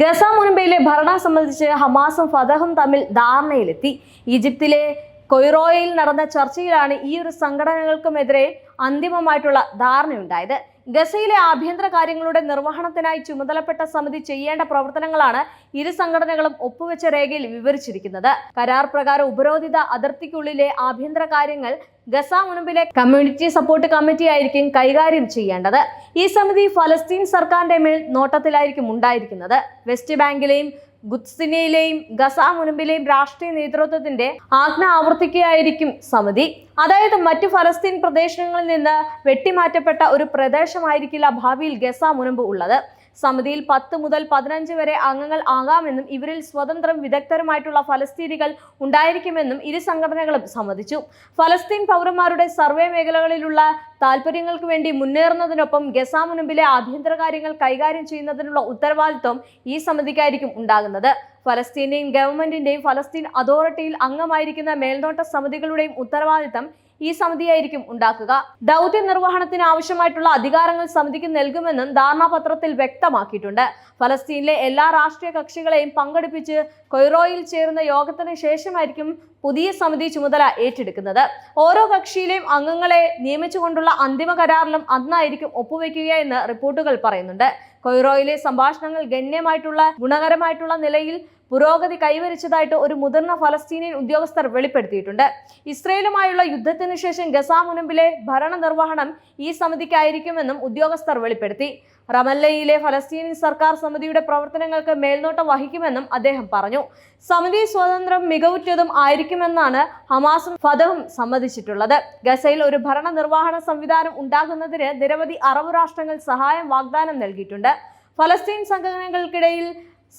Gaza മുനമ്പയിലെ ഭരണം സംബന്ധിച്ച് ഹമാസും ഫതഹും തമ്മിൽ ധാരണയിലെത്തി. ഈജിപ്തിലെ കൊയ്റോയിൽ നടന്ന ചർച്ചയിലാണ് ഈ ഒരു സംഘടനകൾക്കുമെതിരെ അന്തിമമായിട്ടുള്ള ധാരണയുണ്ടായത്. ഗസയിലെ ആഭ്യന്തര കാര്യങ്ങളുടെ നിർവഹണത്തിനായി ചുമതലപ്പെട്ട സമിതി ചെയ്യേണ്ട പ്രവർത്തനങ്ങളാണ് ഇരു സംഘടനകളും ഒപ്പുവെച്ച രേഖയിൽ വിവരിച്ചിരിക്കുന്നത്. കരാർ പ്രകാരം ഉപരോധിത അതിർത്തിക്കുള്ളിലെ ആഭ്യന്തര കാര്യങ്ങൾ ഗസ മുൻപിലെ കമ്മ്യൂണിറ്റി സപ്പോർട്ട് കമ്മിറ്റി ആയിരിക്കും കൈകാര്യം ചെയ്യേണ്ടത്. ഈ സമിതി ഫലസ്തീൻ സർക്കാരിന്റെ മേൽ നോട്ടത്തിലായിരിക്കും ഉണ്ടായിരിക്കുന്നത്. വെസ്റ്റ് ബാങ്കിലെയും ഗുത്സിനയിലെയും ഗസ മുനമ്പിലെയും രാഷ്ട്രീയ നേതൃത്വത്തിന്റെ ആജ്ഞ ആവർത്തിക്കുകയായിരിക്കും സമിതി. അതായത് മറ്റു ഫലസ്തീൻ പ്രദേശങ്ങളിൽ നിന്ന് വെട്ടിമാറ്റപ്പെട്ട ഒരു പ്രദേശമായിരിക്കില്ല ഭാവിയിൽ ഗസ മുനമ്പ് ഉള്ളത്. സമിതിയിൽ പത്ത് മുതൽ പതിനഞ്ച് വരെ അംഗങ്ങൾ ആകാമെന്നും ഇവരിൽ സ്വതന്ത്രം വിദഗ്ധരുമായിട്ടുള്ള ഫലസ്തീനികൾ ഉണ്ടായിരിക്കുമെന്നും ഇരു സംഘടനകളും സമ്മതിച്ചു. ഫലസ്തീൻ പൗരന്മാരുടെ സർവേ മേഖലകളിലുള്ള താല്പര്യങ്ങൾക്ക് വേണ്ടി മുന്നേറുന്നതിനൊപ്പം ഗസ മുൻപിലെ ആഭ്യന്തര കാര്യങ്ങൾ കൈകാര്യം ചെയ്യുന്നതിനുള്ള ഉത്തരവാദിത്വം ഈ സമിതിക്കായിരിക്കും ഉണ്ടാകുന്നത്. ഫലസ്തീനിയൻ ഗവൺമെന്റിന്റെയും ഫലസ്തീൻ അതോറിറ്റിയിൽ അംഗമായിരിക്കുന്ന മേൽനോട്ട സമിതികളുടെയും ഉത്തരവാദിത്തം ഈ സമിതിയായിരിക്കും ഉണ്ടാക്കുക. ദൗത്യ നിർവഹണത്തിന് ആവശ്യമായിട്ടുള്ള അധികാരങ്ങൾ സമിതിക്ക് നൽകുമെന്നും ധാരണാപത്രത്തിൽ വ്യക്തമാക്കിയിട്ടുണ്ട്. ഫലസ്തീനിലെ എല്ലാ രാഷ്ട്രീയ കക്ഷികളെയും പങ്കെടുപ്പിച്ച് കൊയ്റോയിൽ ചേരുന്ന യോഗത്തിന് ശേഷമായിരിക്കും പുതിയ സമിതി ചുമതല ഏറ്റെടുക്കുന്നത്. ഓരോ കക്ഷിയിലെയും അംഗങ്ങളെ നിയമിച്ചുകൊണ്ടുള്ള അന്തിമ കരാറിലും അന്നായിരിക്കും ഒപ്പുവെക്കുക എന്ന് റിപ്പോർട്ടുകൾ പറയുന്നുണ്ട്. കൊയ്റോയിലെ സംഭാഷണങ്ങൾ ഗണ്യമായിട്ടുള്ള ഗുണകരമായിട്ടുള്ള നിലയിൽ പുരോഗതി കൈവരിച്ചതായിട്ട് ഒരു മുതിർന്ന ഫലസ്തീനിയൻ ഉദ്യോഗസ്ഥർ വെളിപ്പെടുത്തിയിട്ടുണ്ട്. ഇസ്രയേലുമായുള്ള യുദ്ധത്തിന് ശേഷം ഗസ മുനമ്പിലെ ഭരണ നിർവഹണം ഈ സമിതിക്കായിരിക്കുമെന്നും ഉദ്യോഗസ്ഥർ വെളിപ്പെടുത്തി. റമല്ലയിലെ ഫലസ്തീനി സർക്കാർ സമിതിയുടെ പ്രവർത്തനങ്ങൾക്ക് മേൽനോട്ടം വഹിക്കുമെന്നും അദ്ദേഹം പറഞ്ഞു. സമിതി സ്വതന്ത്രം മികവുറ്റതും ആയിരിക്കുമെന്നാണ് ഹമാസും ഫതഹും സമ്മതിച്ചിട്ടുള്ളത്. ഗസയിൽ ഒരു ഭരണ നിർവഹണ സംവിധാനം ഉണ്ടാകുന്നതിന് നിരവധി അറബ് രാഷ്ട്രങ്ങൾ സഹായം വാഗ്ദാനം നൽകിയിട്ടുണ്ട്. ഫലസ്തീൻ സംഘടനകൾക്കിടയിൽ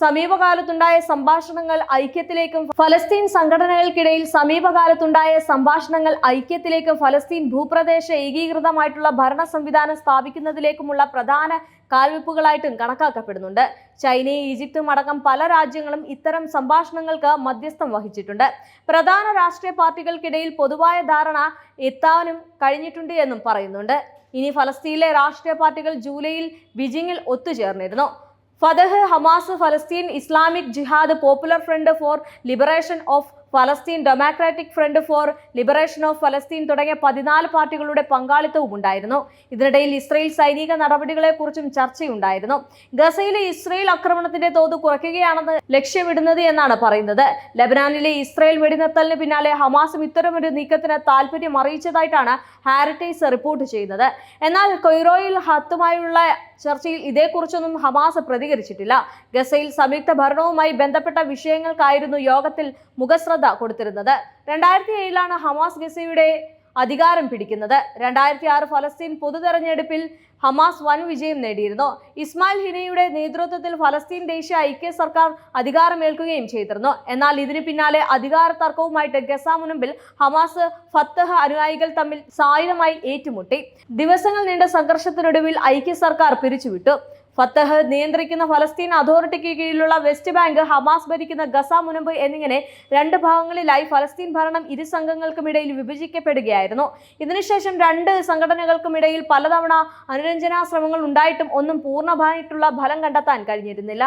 സമീപകാലത്തുണ്ടായ സംഭാഷണങ്ങൾ ഐക്യത്തിലേക്കും ഫലസ്തീൻ സംഘടനകൾക്കിടയിൽ സമീപകാലത്തുണ്ടായ സംഭാഷണങ്ങൾ ഐക്യത്തിലേക്കും ഫലസ്തീൻ ഭൂപ്രദേശ ഏകീകൃതമായിട്ടുള്ള ഭരണ സംവിധാനം സ്ഥാപിക്കുന്നതിലേക്കുമുള്ള പ്രധാന കാൽവെപ്പുകളായിട്ടും കണക്കാക്കപ്പെടുന്നുണ്ട്. ചൈനയും ഈജിപ്തും അടക്കം പല രാജ്യങ്ങളും ഇത്തരം സംഭാഷണങ്ങൾക്ക് മധ്യസ്ഥം വഹിച്ചിട്ടുണ്ട്. പ്രധാന രാഷ്ട്രീയ പാർട്ടികൾക്കിടയിൽ പൊതുവായ ധാരണ എത്താനും കഴിഞ്ഞിട്ടുണ്ട് എന്നും പറയുന്നുണ്ട്. ഇനി ഫലസ്തീനിലെ രാഷ്ട്രീയ പാർട്ടികൾ ജൂലൈയിൽ ബീജിംഗിൽ ഒത്തുചേർന്നിരുന്നു. ഫതഹ് ഹമാസ് ഫലസ്തീൻ Islamic Jihad popular front for liberation of ഫലസ്തീൻ democratic front for liberation of ഫലസ്തീൻ തുടങ്ങിയ പതിനാല് പാർട്ടികളുടെ പങ്കാളിത്തവും ഉണ്ടായിരുന്നു. ഇതിനിടയിൽ ഇസ്രയേൽ സൈനിക നടപടികളെക്കുറിച്ചും ചർച്ചയുണ്ടായിരുന്നു. ഗസയിലെ ഇസ്രയേൽ ആക്രമണത്തിന്റെ തോത് കുറയ്ക്കുകയാണെന്ന് ലക്ഷ്യമിടുന്നത് എന്നാണ് പറയുന്നത്. ലബനാനിലെ ഇസ്രയേൽ വെടിനിർത്തലിന് പിന്നാലെ ഹമാസും ഇത്തരമൊരു നീക്കത്തിന് താല്പര്യം അറിയിച്ചതായിട്ടാണ് ഹാരിറ്റേസ് റിപ്പോർട്ട് ചെയ്യുന്നത്. എന്നാൽ കൊയ്റോയിൽ ഹത്തുമായുള്ള ചർച്ചയിൽ ഇതേക്കുറിച്ചൊന്നും ഹമാസ് പ്രതികരിച്ചിട്ടില്ല. ഗസയിൽ സംയുക്ത ഭരണവുമായി ബന്ധപ്പെട്ട വിഷയങ്ങൾക്കായിരുന്നു യോഗത്തിൽ മുഖശ്രദ്ധ കൊടുത്തിരുന്നത്. രണ്ടായിരത്തി ഏഴിലാണ് ഹമാസ് ഗസയുടെ അധികാരം പിടിക്കുന്നത്. രണ്ടായിരത്തി ആറ് ഫലസ്തീൻ പൊതു തെരഞ്ഞെടുപ്പിൽ ഹമാസ് വൻ വിജയം നേടിയിരുന്നു. ഇസ്മായിൽ ഹിനയുടെ നേതൃത്വത്തിൽ ഫലസ്തീൻ ദേശീയ ഐക്യ സർക്കാർ അധികാരമേൽക്കുകയും ചെയ്തിരുന്നു. എന്നാൽ ഇതിന് പിന്നാലെ അധികാര തർക്കവുമായിട്ട് ഗസ മുൻപിൽ ഹമാസ് ഫത്തഹ് അനുയായികൾ തമ്മിൽ സായുധമായി ഏറ്റുമുട്ടി. ദിവസങ്ങൾ നീണ്ട സംഘർഷത്തിനൊടുവിൽ ഐക്യ സർക്കാർ പിരിച്ചുവിട്ടു. ഫത്തഹ് നിയന്ത്രിക്കുന്ന ഫലസ്തീൻ അതോറിറ്റിക്ക് കീഴിലുള്ള വെസ്റ്റ് ബാങ്ക് ഹമാസ് ഭരിക്കുന്ന ഗസ മുനമ്പ് എന്നിങ്ങനെ രണ്ട് ഭാഗങ്ങളിലായി ഫലസ്തീൻ ഭരണം ഇരു സംഘങ്ങൾക്കുമിടയിൽ വിഭജിക്കപ്പെടുകയായിരുന്നു. ഇതിനുശേഷം രണ്ട് സംഘടനകൾക്കുമിടയിൽ പലതവണ അനുരഞ്ജനാശ്രമങ്ങൾ ഉണ്ടായിട്ടും ഒന്നും പൂർണമായിട്ടുള്ള ഫലം കണ്ടെത്താൻ കഴിഞ്ഞിരുന്നില്ല.